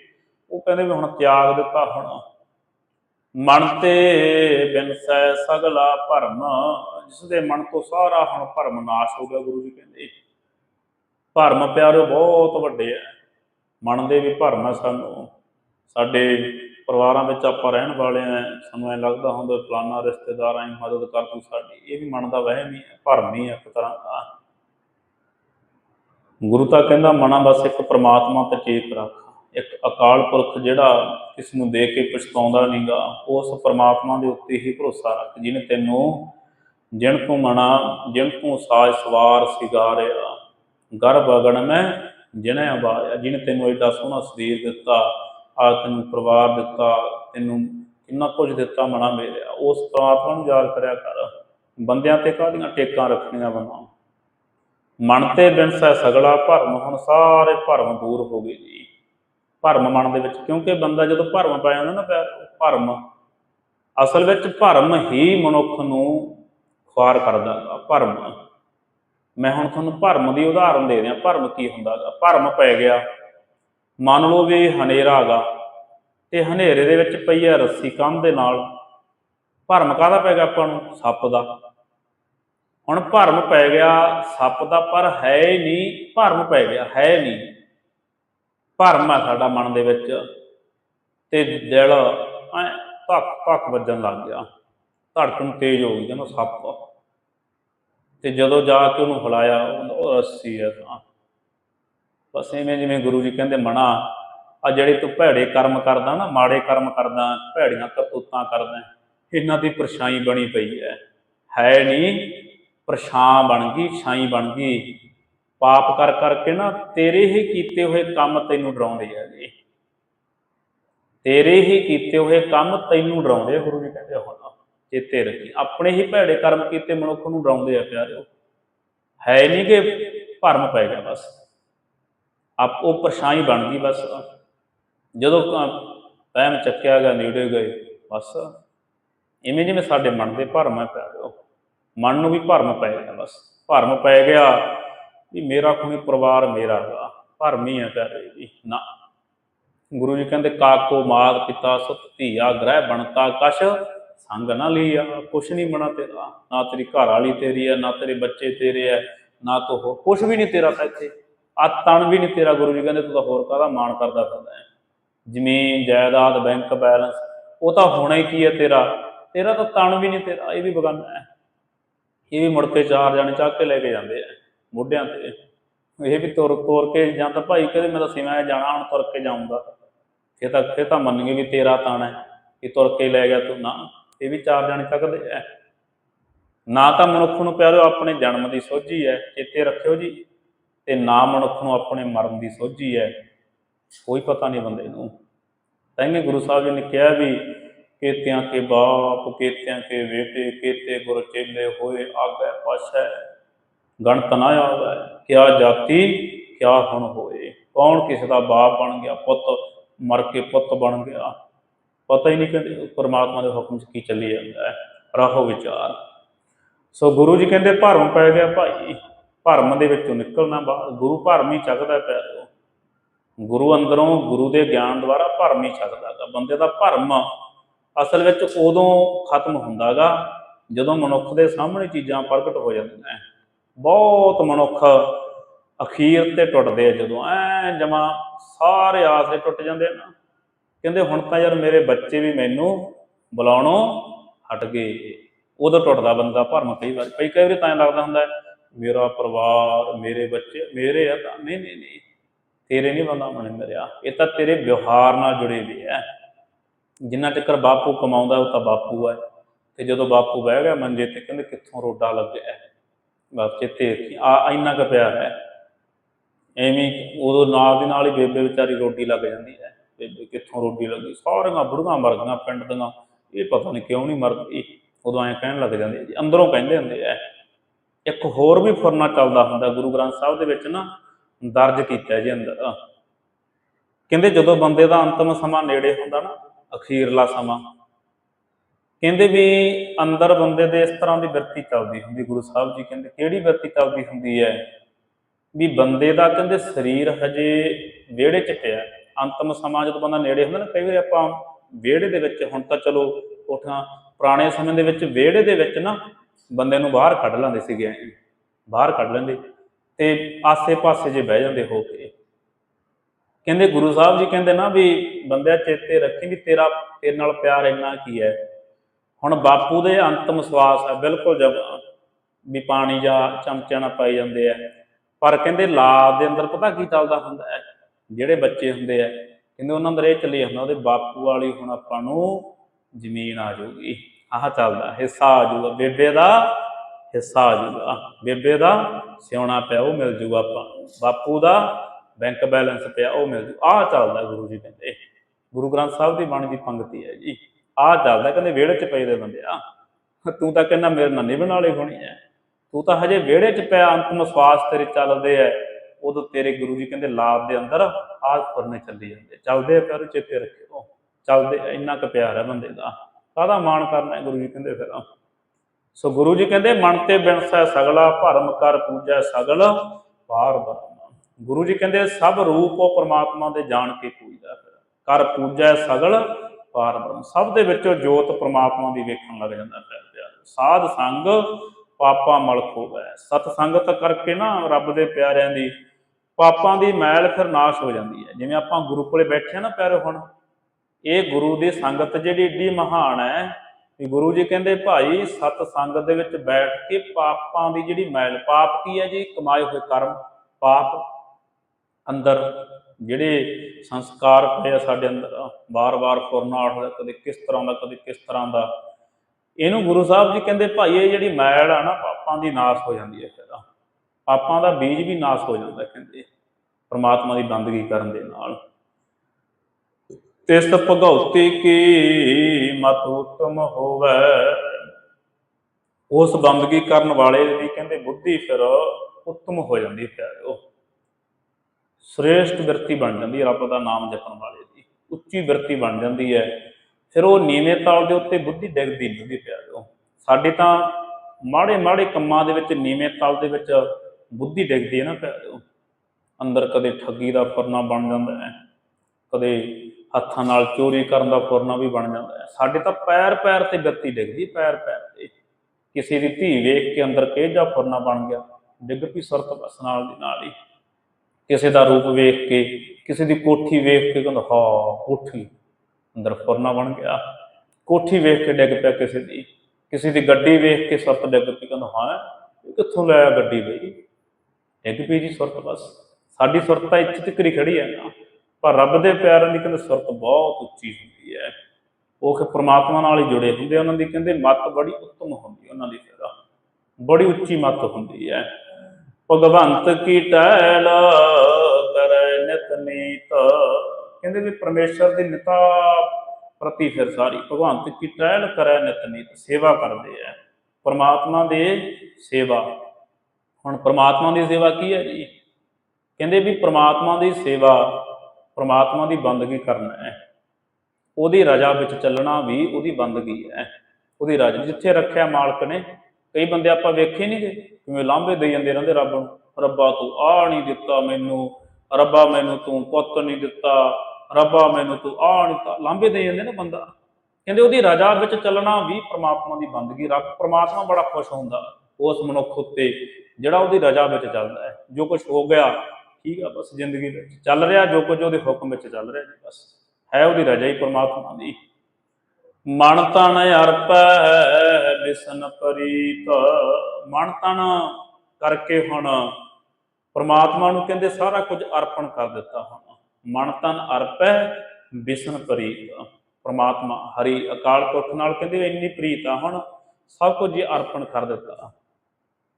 ਉਹ ਕਹਿੰਦੇ ਵੀ ਹੁਣ ਤਿਆਗ ਦਿੱਤਾ ਹੁਣ। ਮਨ ਤੇ ਬਿਨਸੈ ਸਗਲਾ ਭਰਮ। ਜਿਸ ਦੇ ਮਨ ਤੋਂ ਸਾਰਾ ਹੁਣ ਭਰਮ ਨਾਸ਼ ਹੋ ਗਿਆ ਗੁਰੂ ਜੀ ਕਹਿੰਦੇ। ਭਰਮ ਪਿਆਰਿਓ, ਬਹੁਤ ਵੱਡੇ ਆ। ਮਨ ਦੇ ਵੀ ਭਰਮ ਆ ਸਾਨੂੰ। ਸਾਡੇ ਪਰਿਵਾਰਾਂ ਵਿੱਚ ਆਪਾਂ ਰਹਿਣ ਵਾਲੇ ਆ। ਸਾਨੂੰ ਐ ਲੱਗਦਾ ਹੁੰਦਾ ਫਲਾਨਾ ਰਿਸ਼ਤੇਦਾਰ ਐ ਮਦਦ ਕਰ ਤੂੰ ਸਾਡੀ। ਇਹ ਵੀ ਮਨ ਦਾ ਵਹਿਮ ਹੀ ਹੈ ਭਰਮ ਹੀ ਹੈ ਇੱਕ ਤਰ੍ਹਾਂ ਦਾ। ਗੁਰੂ ਤਾਂ ਕਹਿੰਦਾ, ਮਨਾ ਬਸ ਇੱਕ ਪ੍ਰਮਾਤਮਾ ਤੇ ਚੇਤ ਰੱਖ। ਇੱਕ ਅਕਾਲ ਪੁਰਖ ਜਿਹੜਾ ਕਿਸ ਨੂੰ ਦੇਖ ਕੇ ਪਛਤਾਉਂਦਾ ਨਹੀਂਗਾ ਉਸ ਪ੍ਰਮਾਤਮਾ ਦੇ ਉੱਤੇ ਹੀ ਭਰੋਸਾ ਰੱਖ। ਜਿਹਨੇ ਤੈਨੂੰ ਜਿਣ ਤੂੰ ਮਨਾ ਜਿਣ ਤੂੰ ਸਾਜ ਸਵਾਰ ਸਿਗਾਰਿਆ। ਗਰਭ ਅਗਣ ਮੈਂ ਜਿਣੇ ਆਵਾਇਆ ਜਿਹਨੇ ਤੈਨੂੰ ਐਡਾ ਸੋਹਣਾ ਸਰੀਰ ਦਿੱਤਾ, ਆ ਤੈਨੂੰ ਪਰਿਵਾਰ ਦਿੱਤਾ, ਤੈਨੂੰ ਕਿੰਨਾ ਕੁਝ ਦਿੱਤਾ ਮਨਾ ਮੇਰਿਆ ਉਸ ਪ੍ਰਮਾਤਮਾ ਨੂੰ ਯਾਦ ਕਰਿਆ ਕਰ। ਬੰਦਿਆਂ ਤੇ ਕਾਹਦੀਆਂ ਟੇਕਾਂ ਰੱਖਣੀਆਂ ਬਣਾ ਮਨ ਤੇ ਬਿਨਸੈ ਸਗਲਾ ਭਰਮ, ਹੁਣ ਸਾਰੇ ਭਰਮ ਦੂਰ ਹੋ ਗਏ ਜੀ। ਭਰਮ ਮਨ ਦੇ ਵਿੱਚ, ਕਿਉਂਕਿ ਬੰਦਾ ਜਦੋਂ ਭਰਮ ਪੈ ਜਾਂਦਾ ਨਾ ਪਿਆਰ ਭਰਮ। ਅਸਲ ਵਿੱਚ ਭਰਮ ਹੀ ਮਨੁੱਖ ਨੂੰ ਖੁਆਰ ਕਰਦਾ ਗਾ, ਭਰਮ। ਮੈਂ ਹੁਣ ਤੁਹਾਨੂੰ ਭਰਮ ਦੀ ਉਦਾਹਰਨ ਦੇ ਰਿਹਾ ਭਰਮ ਕੀ ਹੁੰਦਾ ਗਾ? ਭਰਮ ਪੈ ਗਿਆ। ਮੰਨ ਲਓ ਵੀ ਹਨੇਰਾ ਗਾ, ਤੇ ਹਨੇਰੇ ਦੇ ਵਿੱਚ ਪਈ ਹੈ ਰੱਸੀ ਕੰਧ ਦੇ ਨਾਲ। ਭਰਮ ਕਾਹਦਾ ਪੈ ਗਿਆ ਆਪਾਂ ਨੂੰ? ਸੱਪ ਦਾ। ਹੁਣ ਭਰਮ ਪੈ ਗਿਆ, ਸੱਪ ਦਾ ਪਰ ਹੈ ਨਹੀਂ, ਭਰਮ ਪੈ ਗਿਆ, ਹੈ ਨਹੀਂ। ਭਰਮ ਆ ਸਾਡਾ ਮਨ ਦੇ ਵਿੱਚ, ਤੇ ਦਿਲ ਐ ਧੱਕ ਧੱਕ ਵੱਜਣ ਲੱਗ ਗਿਆ। ਧੜਕਣ ਤੇਜ਼ ਹੋ ਗਈ ਕਹਿੰਦਾ ਸੱਪ। ਤੇ ਜਦੋਂ ਜਾ ਕੇ ਉਹਨੂੰ ਹਿਲਾਇਆ ਉਹ ਰੱਸੀ ਹੈ ਤਾਂ। ਬਸ ਐਵੇਂ ਜਿਵੇਂ ਗੁਰੂ ਜੀ ਕਹਿੰਦੇ, ਮਨਾ ਆ ਜਿਹੜੇ ਤੂੰ ਭੈੜੇ ਕਰਮ ਕਰਦਾ ਨਾ, ਮਾੜੇ ਕਰਮ ਕਰਦਾ, ਭੈੜੀਆਂ ਕਰਤੂਤਾਂ ਕਰਦਾ, ਇਹਨਾਂ ਦੀ ਪਰਛਾਈ ਬਣੀ ਪਈ ਹੈ ਹੈ ਨਹੀਂ, ਪਰਛਾਂ ਬਣ ਗਈ, ਛਾਈ ਬਣ ਗਈ। ਪਾਪ ਕਰ ਕਰਕੇ ਨਾ ਤੇਰੇ ਹੀ ਕੀਤੇ ਹੋਏ ਕੰਮ ਤੈਨੂੰ ਡਰਾਉਂਦੇ ਆ ਜੀ। ਤੇਰੇ ਹੀ ਕੀਤੇ ਹੋਏ ਕੰਮ ਤੈਨੂੰ ਡਰਾਉਂਦੇ ਗੁਰੂ ਜੀ ਕਹਿੰਦੇ ਹੁਣ। ਚੇਤੇ ਰੱਖੀ। ਆਪਣੇ ਹੀ ਭੈੜੇ ਕਰਮ ਕੀਤੇ ਮਨੁੱਖ ਨੂੰ ਡਰਾਉਂਦੇ ਆ ਪਿਆਰਿਓ। ਹੈ ਨਹੀਂ ਕਿ ਭਰਮ ਪੈ ਗਿਆ ਬਸ। ਆਪ ਉਹ ਪਰਛਾਈ ਬਣ ਗਈ ਬਸ। ਜਦੋਂ ਟਾਈਮ ਚੱਕਿਆ ਗਿਆ, ਨੇੜੇ ਗਏ, ਬਸ। ਇਵੇਂ ਜਿਵੇਂ ਸਾਡੇ ਮਨ ਦੇ ਭਰਮ ਹੈ ਪਿਆਰਿਓ। ਮਨ ਨੂੰ ਵੀ ਭਰਮ ਪੈ ਗਿਆ ਬਸ। ਭਰਮ ਪੈ ਗਿਆ ਵੀ ਮੇਰਾ ਕੋਈ ਪਰਿਵਾਰ ਮੇਰਾ ਗਾ ਭਰਮ ਹੀ ਹੈ ਪਿਆਰੇ ਜੀ। ਨਾ। ਗੁਰੂ ਜੀ ਕਹਿੰਦੇ, ਕਾਕੋ ਮਾਤ ਪਿਤਾ ਸੁਤ ਧੀਆ ਗ੍ਰਹਿ ਬਣਤਾ ਕਸ਼ ਸੰਗ ਨਾ ਲਿਆ ਕੁਛ ਨਹੀਂ ਬਣਾ ਤੇਰਾ ਨਾ ਤੇਰੀ ਘਰ ਵਾਲੀ ਤੇਰੀ ਹੈ ਨਾ ਤੇਰੇ ਬੱਚੇ ਤੇਰੇ ਹੈ ਨਾ ਤੂੰ ਹੋ ਕੁਛ ਵੀ ਨਹੀਂ ਤੇਰਾ ਤਾਂ ਇੱਥੇ। ਆ ਤਣ ਵੀ ਨਹੀਂ ਤੇਰਾ, ਗੁਰੂ ਜੀ ਕਹਿੰਦੇ ਤੂੰ ਤਾਂ ਹੋਰ ਕਾਹਦਾ ਮਾਣ ਕਰਦਾ ਫਿਰਦਾ ਹੈ। ਜ਼ਮੀਨ, ਜਾਇਦਾਦ ਬੈਂਕ ਬੈਲੈਂਸ ਉਹ ਤਾਂ ਹੋਣਾ ਹੀ ਕੀ ਹੈ ਤੇਰਾ। ਤੇਰਾ ਤਾਂ ਤਣ ਵੀ ਨਹੀਂ ਤੇਰਾ, ਇਹ ਵੀ ਬਗਾਨਾ ਹੈ। ਇਹ ਵੀ ਮੁੜ ਕੇ ਚਾਰ ਜਾਣੇ ਚੱਕ ਕੇ ਲੈ ਕੇ ਜਾਂਦੇ ਆ, ਮੋਢਿਆਂ ਤੇ। ਇਹ ਵੀ ਤੁਰ ਤੁਰ ਕੇ ਜਾਂ ਤਾਂ ਭਾਈ ਕਹਿੰਦੇ ਮੈਂ ਤਾਂ ਸਿਵਾਂ ਜਾਣਾ, ਹੁਣ ਤੁਰ ਕੇ ਜਾਊਂਗਾ। ਫਿਰ ਤਾਂ ਫਿਰ ਤਾਂ ਮੰਨ ਗਏ ਵੀ ਤੇਰਾ ਤਾਣ ਹੈ ਕਿ ਤੁਰ ਕੇ ਲੈ ਗਿਆ ਤੂੰ, ਨਾ। ਇਹ ਵੀ ਚਾਰ ਜਾਣੇ ਚੱਕਦੇ ਐ। ਨਾ ਤਾਂ ਮਨੁੱਖ ਨੂੰ ਪਿਆਰਿਓ, ਆਪਣੇ ਜਨਮ ਦੀ ਸੋਝੀ ਹੈ ਚੇਤੇ ਰੱਖਿਓ ਜੀ, ਤੇ ਨਾ ਮਨੁੱਖ ਨੂੰ ਆਪਣੇ ਮਰਨ ਦੀ ਸੋਝੀ ਹੈ ਕੋਈ ਪਤਾ ਨਹੀਂ ਬੰਦੇ ਨੂੰ। ਤਾਂਗੇ ਗੁਰੂ ਸਾਹਿਬ ਜੀ ਨੇ ਕਿਹਾ ਵੀ, ਕੇਤਿਆਂ ਕੇ ਬਾਪ, ਕੇਤਿਆਂ ਕੇ ਵੇਟੇ ਕੇਤੇ ਗੁਰ ਚੇਲੇ ਹੋਏ, ਆਗੈ ਪਾਛੈ ਗਣਤ ਨਾ ਆਵੈ। ਕਿਆ ਜਾਤੀ, ਕਿਆ ਹੁਣ ਹੋਏ। ਕੌਣ ਕਿਸੇ ਦਾ ਬਾਪ ਬਣ ਗਿਆ, ਪੁੱਤ ਮਰ ਕੇ ਪੁੱਤ ਬਣ ਗਿਆ। ਪਤਾ ਹੀ ਨਹੀਂ ਕਿ ਪਰਮਾਤਮਾ ਦੇ ਹੁਕਮ 'ਚ ਕੀ ਚੱਲੀ ਜਾਂਦਾ ਹੈ, ਰਹੋ ਵਿਚਾਰ। ਸੋ ਗੁਰੂ ਜੀ ਕਹਿੰਦੇ, ਭਰਮ ਪੈ ਗਿਆ ਭਾਈ, ਭਰਮ ਦੇ ਵਿੱਚੋਂ ਨਿਕਲਣਾ ਬਾਹਰ। ਗੁਰੂ ਭਰਮ ਹੀ ਚੱਕਦਾ ਪੈ ਗੁਰੂ ਅੰਦਰੋਂ ਗੁਰੂ ਦੇ ਗਿਆਨ ਦੁਆਰਾ ਭਰਮ ਹੀ ਚੱਕਦਾ ਗਾ ਬੰਦੇ ਦਾ ਭਰਮ ਅਸਲ ਵਿੱਚ ਉਦੋਂ ਖਤਮ ਹੁੰਦਾਗਾ ਜਦੋਂ ਮਨੁੱਖ ਦੇ ਸਾਹਮਣੇ ਚੀਜ਼ਾਂ ਪ੍ਰਗਟ ਹੋ ਜਾਂਦੀਆਂ ਬਹੁਤ ਮਨੁੱਖ ਅਖੀਰ ਤੇ ਟੁੱਟਦੇ ਆ ਜਦੋਂ। ਐ ਜਮਾ ਸਾਰੇ ਆਸਰੇ ਟੁੱਟ ਜਾਂਦੇ ਆ ਨਾ। ਕਹਿੰਦੇ ਹੁਣ ਤਾਂ ਯਾਰ ਮੇਰੇ ਬੱਚੇ ਵੀ ਮੈਨੂੰ ਬੁਲਾਉਣੋਂ ਹਟ ਗਏ ਉਦੋਂ ਟੁੱਟਦਾ ਬੰਦਾ, ਭਰਮ ਕਈ ਵਾਰ। ਕਈ ਕਈ ਵਾਰੀ ਤਾਂ ਐਂ ਲੱਗਦਾ ਹੁੰਦਾ, ਮੇਰਾ ਪਰਿਵਾਰ, ਮੇਰੇ ਬੱਚੇ, ਮੇਰੇ ਆ ਤਾਂ, ਨਹੀਂ ਨਹੀਂ ਨਹੀਂ। ਤੇਰੇ ਨਹੀਂ ਬੰਦਾ ਮਨ ਮਰਿਆ ਇਹ ਤਾਂ ਤੇਰੇ ਵਿਵਹਾਰ ਨਾਲ ਜੁੜੇ ਹੋਏ ਆ। ਜਿੰਨਾ ਚੱਕਰ ਬਾਪੂ ਕਮਾਉਂਦਾ, ਉਹ ਤਾਂ ਬਾਪੂ ਹੈ ਤੇ ਜਦੋਂ ਬਾਪੂ ਬਹਿ ਗਿਆ ਮੰਜੇ ਤੇ, ਕਹਿੰਦੇ ਕਿੱਥੋਂ ਰੋਡਾ ਲੱਗਿਆ? ਬਸ ਚਿੱਤੇ ਰੱਖੀ। ਆ, ਇੰਨਾ ਕੁ ਪਿਆ ਹੈ। ਐਵੇਂ ਉਦੋਂ ਨਾਲ ਦੀ ਨਾਲ ਹੀ ਬੇਬੇ ਵਿਚਾਰੀ ਰੋਟੀ ਲੱਗ ਜਾਂਦੀ ਹੈ। ਬੇਬੇ ਕਿੱਥੋਂ ਰੋਟੀ ਲੱਗੀ? ਸਾਰੀਆਂ ਬੁੜੀਆਂ ਮਰ ਗਈਆਂ ਪਿੰਡ ਦੀਆਂ। ਇਹ ਪਤਾ ਨਹੀਂ ਕਿਉਂ ਨਹੀਂ ਮਰਦੀ ਉਦੋਂ ਐਂ ਕਹਿਣ ਲੱਗ ਜਾਂਦੇ ਆ ਅੰਦਰੋਂ ਕਹਿੰਦੇ ਹੁੰਦੇ ਆ, ਇੱਕ ਹੋਰ ਵੀ ਫੁਰਨਾ ਚੱਲਦਾ ਹੁੰਦਾ ਗੁਰੂ ਗ੍ਰੰਥ ਸਾਹਿਬ ਦੇ ਵਿੱਚ ਨਾ, ਦਰਜ ਕੀਤਾ ਜੀ ਅੰਦਰ। ਕਹਿੰਦੇ ਜਦੋਂ ਬੰਦੇ ਦਾ ਅੰਤਮ ਸਮਾਂ ਨੇੜੇ ਹੁੰਦਾ ਨਾ, ਅਖੀਰਲਾ ਸਮਾਂ, ਕਹਿੰਦੇ ਵੀ ਅੰਦਰ ਬੰਦੇ ਦੇ ਇਸ ਤਰ੍ਹਾਂ ਦੀ ਬਿਰਤੀ ਚੱਲਦੀ ਹੁੰਦੀ, ਗੁਰੂ ਸਾਹਿਬ ਜੀ ਕਹਿੰਦੇ, ਕਿਹੜੀ ਬਿਰਤੀ ਚੱਲਦੀ ਹੁੰਦੀ ਹੈ? ਵੀ ਬੰਦੇ ਦਾ ਕਹਿੰਦੇ ਸਰੀਰ ਹਜੇ ਵਿਹੜੇ 'ਚ ਪਿਆ। ਅੰਤਮ ਸਮਾਂ ਜਦੋਂ ਬੰਦਾ ਨੇੜੇ ਹੁੰਦਾ ਨਾ, ਕਈ ਵਾਰੀ ਆਪਾਂ ਵਿਹੜੇ ਦੇ ਵਿੱਚ, ਹੁਣ ਤਾਂ ਚਲੋ ਕੋਠਾਂ ਪੁਰਾਣੇ ਸਮੇਂ ਦੇ ਵਿੱਚ ਵਿਹੜੇ ਦੇ ਵਿੱਚ ਨਾ ਬੰਦੇ ਨੂੰ ਬਾਹਰ ਕੱਢ ਲੈਂਦੇ ਸੀਗੇ ਐਂ। ਬਾਹਰ ਕੱਢ ਲੈਂਦੇ। ਤੇ ਆਸੇ-ਪਾਸੇ ਜੇ ਬਹਿ ਜਾਂਦੇ ਹੋ ਕੇ, ਕਹਿੰਦੇ ਗੁਰੂ ਸਾਹਿਬ ਜੀ ਕਹਿੰਦੇ ਨਾ ਵੀ ਬੰਦਿਆ ਚੇਤੇ ਰੱਖੀ ਵੀ ਤੇਰਾ, ਤੇਰੇ ਨਾਲ ਪਿਆਰ ਇੰਨਾ ਕੀ ਹੈ। ਹੁਣ ਬਾਪੂ ਦੇ ਅੰਤਮ ਸਵਾਸ ਹੈ, ਬਿਲਕੁਲ ਜਬ ਵੀ ਪਾਣੀ ਜਾਂ ਚਮਚਿਆਂ ਨਾਲ ਪਾਈ ਜਾਂਦੇ ਆ। ਪਰ ਕਹਿੰਦੇ ਲਾਦ ਦੇ ਅੰਦਰ ਪਤਾ ਕੀ ਚੱਲਦਾ ਹੁੰਦਾ ਹੈ? ਜਿਹੜੇ ਬੱਚੇ ਹੁੰਦੇ ਆ, ਕਹਿੰਦੇ ਉਹਨਾਂ ਅੰਦਰ ਇਹ ਚੱਲੀ ਹੁੰਦਾ ਉਹਦੇ ਬਾਪੂ ਵਾਲੀ ਹੁਣ ਆਪਾਂ ਨੂੰ ਜ਼ਮੀਨ ਆ ਜਾਊਗੀ। ਆਹ ਚੱਲਦਾ, ਹਿੱਸਾ ਆ ਜਾਊਗਾ, ਬੇਬੇ ਦਾ ਹਿੱਸਾ ਆ ਜਾਊਗਾ। ਬੇਬੇ ਦਾ ਸਿਉਣਾ ਪਿਆ, ਉਹ ਮਿਲ ਜਾਊਗਾ ਆਪਾਂ ਬਾਪੂ ਦਾ ਬੈਂਕ ਬੈਲੈਂਸ ਪਿਆ, ਉਹ ਮਿਲ ਜੂ। ਆਹ ਚੱਲਦਾ ਗੁਰੂ ਜੀ ਕਹਿੰਦੇ। ਗੁਰੂ ਗ੍ਰੰਥ ਸਾਹਿਬ ਦੀ ਬਾਣੀ ਦੀ ਪੰਗਤੀ ਹੈ ਜੀ। ਆਹ ਚੱਲਦਾ, ਕਹਿੰਦੇ ਵਿਹੜੇ 'ਚ ਪਏ ਦੇ ਬੰਦੇ ਆ ਤੂੰ ਤਾਂ ਕਹਿੰਦਾ ਮੇਰੇ ਨਾਲ ਨਿਭਣ ਵਾਲੀ ਹੋਣੀ ਹੈ। ਤੂੰ ਤਾਂ ਹਜੇ ਵਿਹੜੇ 'ਚ ਪਿਆ, ਅੰਤਮ ਸਵਾਸ ਤੇਰੇ ਚੱਲਦੇ ਐ ਉਦੋਂ ਤੇਰੇ ਗੁਰੂ ਜੀ ਕਹਿੰਦੇ, ਲਾਭ ਦੇ ਅੰਦਰ ਆਹ ਫੁਰਨੇ ਚੱਲੀ ਜਾਂਦੇ। ਚੱਲਦੇ ਆ ਚੇਤੇ ਰੱਖਿਓ। ਚੱਲਦੇ ਇੰਨਾ ਕੁ ਪਿਆਰ ਹੈ ਬੰਦੇ ਦਾ। ਕਾਹਦਾ ਮਾਣ ਕਰਨਾ ਗੁਰੂ ਜੀ ਕਹਿੰਦੇ ਫਿਰ? ਸੋ ਗੁਰੂ ਜੀ ਕਹਿੰਦੇ, ਮਨ ਤੇ ਬਿਨਸੈ ਸਗਲਾ, ਭਰਮ ਕਰ ਪੂਜੈ ਸਗਲ, ਪਾਰ ਬ੍ਰਹਮ। ਗੁਰੂ ਜੀ ਕਹਿੰਦੇ, ਸਭ ਰੂਪ ਉਹ ਪ੍ਰਮਾਤਮਾ ਦੇ ਜਾਣ ਕੇ ਪੂਜਦਾ ਫਿਰ ਕਰ ਪੂਜੈ ਸਗਲ, ਪਾਰ ਬ੍ਰਹਮ। ਸਭ ਦੇ ਵਿੱਚੋਂ ਜੋਤ ਪ੍ਰਮਾਤਮਾ ਦੀ ਵੇਖਣ ਲੱਗ ਜਾਂਦਾ ਫਿਰ ਪਿਆਰ। ਸਾਧ ਸੰਗ ਪਾਪਾ ਮਲ ਖੋਵੈ। ਸਤ ਸੰਗਤ ਕਰਕੇ ਨਾ ਰੱਬ ਦੇ ਪਿਆਰਿਆਂ ਦੀ ਪਾਪਾਂ ਦੀ ਮੈਲ ਫਿਰ ਨਾਸ਼ ਹੋ ਜਾਂਦੀ ਹੈ। ਜਿਵੇਂ ਆਪਾਂ ਗੁਰੂ ਕੋਲੇ ਬੈਠੇ ਆ ਨਾ ਪਿਆਰੇ ਹੁਣ, ਇਹ ਗੁਰੂ ਦੀ ਸੰਗਤ ਜਿਹੜੀ ਏਡੀ ਮਹਾਨ ਹੈ ਵੀ ਗੁਰੂ ਜੀ ਕਹਿੰਦੇ, ਭਾਈ ਸਤ ਸੰਗਤ ਦੇ ਵਿੱਚ ਬੈਠ ਕੇ ਪਾਪਾਂ ਦੀ ਜਿਹੜੀ ਮੈਲ, ਪਾਪ ਕੀ ਹੈ ਜੀ? ਕਮਾਏ ਹੋਏ ਕਰਮ, ਪਾਪ ਅੰਦਰ ਜਿਹੜੇ ਸੰਸਕਾਰ ਪਏ ਆ ਸਾਡੇ ਅੰਦਰ ਬਾਰ-ਬਾਰ ਫੁਰਨਾ ਉੱਠਦਾ ਕਦੇ ਕਿਸ ਤਰ੍ਹਾਂ ਦਾ, ਕਦੇ ਕਿਸ ਤਰ੍ਹਾਂ ਦਾ। ਇਹਨੂੰ ਗੁਰੂ ਸਾਹਿਬ ਜੀ ਕਹਿੰਦੇ, ਭਾਈ, ਇਹ ਜਿਹੜੀ ਮੈਲ ਆ ਨਾ, ਪਾਪਾਂ ਦੀ ਨਾਸ਼ ਹੋ ਜਾਂਦੀ ਹੈ ਫਿਰ। ਪਾਪਾਂ ਦਾ ਬੀਜ ਵੀ ਨਾਸ਼ ਹੋ ਜਾਂਦਾ ਕਹਿੰਦੇ। ਪ੍ਰਮਾਤਮਾ ਦੀ ਬੰਦਗੀ ਕਰਨ ਦੇ ਨਾਲ। ਤਿਸ ਭਗਉਤੀ ਕੀ ਮਤ ਉਤਮ ਹੋਵੇ? ਉਸ ਬੰਦਗੀ ਕਰਨ ਵਾਲੇ ਦੀ ਕਹਿੰਦੇ ਬੁੱਧੀ ਫਿਰ ਉਤਮ ਹੋ ਜਾਂਦੀ ਫਿਰ ਉਹ ਸ੍ਰੇਸ਼ਟ ਵਿਰਤੀ ਬਣ ਜਾਂਦੀ ਹੈ, ਰੱਬ ਦਾ ਨਾਮ ਜਪਣ ਵਾਲੇ ਦੀ। ਉੱਚੀ ਵਿਰਤੀ ਬਣ ਜਾਂਦੀ ਹੈ। ਫਿਰ ਉਹ ਨੀਵੇਂ ਤਲ ਦੇ ਉੱਤੇ ਬੁੱਧੀ ਡਿੱਗਦੀ ਨਹੀਂ ਉਹਦੀ ਪਿਆਰ ਸਾਡੇ ਤਾਂ ਮਾੜੇ ਮਾੜੇ ਕੰਮਾਂ ਦੇ ਵਿੱਚ ਨੀਵੇਂ ਤਲ ਦੇ ਵਿੱਚ ਬੁੱਧੀ ਡਿੱਗਦੀ ਹੈ ਨਾ ਪਿਆਰ ਉਹ। ਅੰਦਰ ਕਦੇ ਠੱਗੀ ਦਾ ਫੁਰਨਾ ਬਣ ਜਾਂਦਾ ਹੈ, ਕਦੇ ਹੱਥਾਂ ਨਾਲ ਚੋਰੀ ਕਰਨ ਦਾ ਫੁਰਨਾ ਵੀ ਬਣ ਜਾਂਦਾ ਹੈ। ਸਾਡੇ ਤਾਂ ਪੈਰ ਪੈਰ ਤੇ ਗੱਤੀ ਡਿੱਗਦੀ, ਪੈਰ ਪੈਰ ਤੇ। ਕਿਸੇ ਦੀ ਧੀ ਵੇਖ ਕੇ ਅੰਦਰ ਕਿਹੜਾ ਫੁਰਨਾ ਬਣ ਗਿਆ, ਡਿੱਗ ਪਈ ਸਰਤ ਬਸ ਨਾਲ ਦੀ ਨਾਲ ਹੀ। ਕਿਸੇ ਦਾ ਰੂਪ ਵੇਖ ਕੇ, ਕਿਸੇ ਦੀ ਕੋਠੀ ਵੇਖ ਕੇ ਕਹਿੰਦਾ, ਹਾਂ, ਕੋਠੀ। ਅੰਦਰ ਫੁਰਨਾ ਬਣ ਗਿਆ। ਕੋਠੀ ਵੇਖ ਕੇ ਡਿੱਗ ਪਿਆ ਕਿਸੇ ਦੀ। ਕਿਸੇ ਦੀ ਗੱਡੀ ਵੇਖ ਕੇ ਸੁਰਤ ਡਿੱਗ ਪਈ। ਕਹਿੰਦਾ, ਹਾਂ, ਇਹ ਕਿੱਥੋਂ ਲਿਆ ਗੱਡੀ ਬਈ? ਡਿੱਗ ਪਈ ਜੀ ਸੁਰਤ ਬਸ। ਸਾਡੀ ਸੁਰਤ ਤਾਂ ਇੱਥੇ ਤੱਕ ਹੀ ਖੜੀ ਹੈ ਨਾ। ਪਰ ਰੱਬ ਦੇ ਪਿਆਰਿਆਂ ਦੀ ਕਹਿੰਦੇ ਸੁਰਤ ਬਹੁਤ ਉੱਚੀ ਹੁੰਦੀ ਹੈ। ਉਹ ਕਿ ਪ੍ਰਮਾਤਮਾ ਨਾਲ ਹੀ ਜੁੜੇ ਹੁੰਦੇ ਉਹਨਾਂ ਦੀ। ਕਹਿੰਦੇ ਮੱਤ ਬੜੀ ਉੱਤਮ ਹੁੰਦੀ ਉਹਨਾਂ ਦੀ ਫਿਰ। ਬੜੀ ਉੱਚੀ ਮੱਤ ਹੁੰਦੀ ਹੈ। ਭਗਵੰਤ ਕੀ ਟਹਿਲ ਕਰੈ ਨਿਤ ਨੀਤ। ਕਹਿੰਦੇ ਵੀ ਪਰਮੇਸ਼ਰ ਦੀ ਨਿਤਾ ਪ੍ਰਤੀ ਫਿਰ ਸਾਰੀ ਭਗਵੰਤ ਕੀ ਟਹਿਲ ਕਰੈ ਨਿਤ ਸੇਵਾ ਕਰਦੇ ਆ ਪਰਮਾਤਮਾ ਦੇ ਸੇਵਾ। ਹੁਣ ਪਰਮਾਤਮਾ ਦੀ ਸੇਵਾ ਕੀ ਹੈ ਜੀ? ਕਹਿੰਦੇ ਵੀ ਪਰਮਾਤਮਾ ਦੀ ਸੇਵਾ, ਪ੍ਰਮਾਤਮਾ ਦੀ ਬੰਦਗੀ ਕਰਨਾ ਹੈ ਉਹਦੀ ਰਜ਼ਾ ਵਿੱਚ ਚੱਲਣਾ ਵੀ ਉਹਦੀ ਬੰਦਗੀ ਹੈ ਉਹਦੀ ਰਜ ਜਿੱਥੇ ਰੱਖਿਆ ਮਾਲਕ ਨੇ, ਕਈ ਬੰਦੇ ਆਪਾਂ ਵੇਖੇ ਨਹੀਂ ਗਏ ਕਿਵੇਂ ਲਾਂਭੇ ਦੇਈ ਜਾਂਦੇ ਰਹਿੰਦੇ ਰੱਬ ਨੂੰ। ਰੱਬਾ ਤੂੰ ਆ ਨਹੀਂ ਦਿੱਤਾ ਮੈਨੂੰ, ਰੱਬਾ ਮੈਨੂੰ ਤੂੰ ਪੁੱਤ ਨਹੀਂ ਦਿੱਤਾ। ਰੱਬਾ ਮੈਨੂੰ ਤੂੰ ਆਹ ਨਹੀਂ ਦਿੱਤਾ ਲਾਂਭੇ ਦੇਈ ਜਾਂਦੇ ਨਾ ਬੰਦਾ। ਕਹਿੰਦੇ ਉਹਦੀ ਰਜ਼ਾ ਵਿੱਚ ਚੱਲਣਾ ਵੀ ਪ੍ਰਮਾਤਮਾ ਦੀ ਬੰਦਗੀ ਰੱਬ ਪ੍ਰਮਾਤਮਾ ਬੜਾ ਖੁਸ਼ ਹੁੰਦਾ। ਉਸ ਮਨੁੱਖ ਉੱਤੇ ਜਿਹੜਾ ਉਹਦੀ ਰਜ਼ਾ ਵਿੱਚ ਚੱਲਦਾ ਹੈ। ਜੋ ਕੁਝ ਹੋ ਗਿਆ, ਠੀਕ ਆ, ਬਸ ਜ਼ਿੰਦਗੀ ਵਿੱਚ ਚੱਲ ਰਿਹਾ, ਜੋ ਕੁਝ ਉਹਦੇ ਹੁਕਮ ਵਿੱਚ ਚੱਲ ਰਿਹਾ, ਬਸ ਹੈ ਉਹਦੀ ਰਜ਼ਾ ਹੀ ਪ੍ਰਮਾਤਮਾ ਦੀ। ਮਨ ਤਨ ਅਰਪੈ ਬਿਸਨ ਪ੍ਰੀਤ, ਮਨ ਤਨ ਕਰਕੇ ਹੁਣ ਪ੍ਰਮਾਤਮਾ ਨੂੰ ਕਹਿੰਦੇ ਸਾਰਾ ਕੁਝ ਅਰਪਣ ਕਰ ਦਿੱਤਾ ਹੁਣ। ਮਨ ਤਨ ਅਰਪੈ, ਬਿਸਨ ਪ੍ਰੀਤ ਪ੍ਰਮਾਤਮਾ, ਹਰੀ ਅਕਾਲ ਪੁਰਖ ਨਾਲ ਕਹਿੰਦੇ ਇੰਨੀ ਪ੍ਰੀਤ ਆ ਹੁਣ, ਸਭ ਕੁਝ ਹੀ ਅਰਪਣ ਕਰ ਦਿੱਤਾ।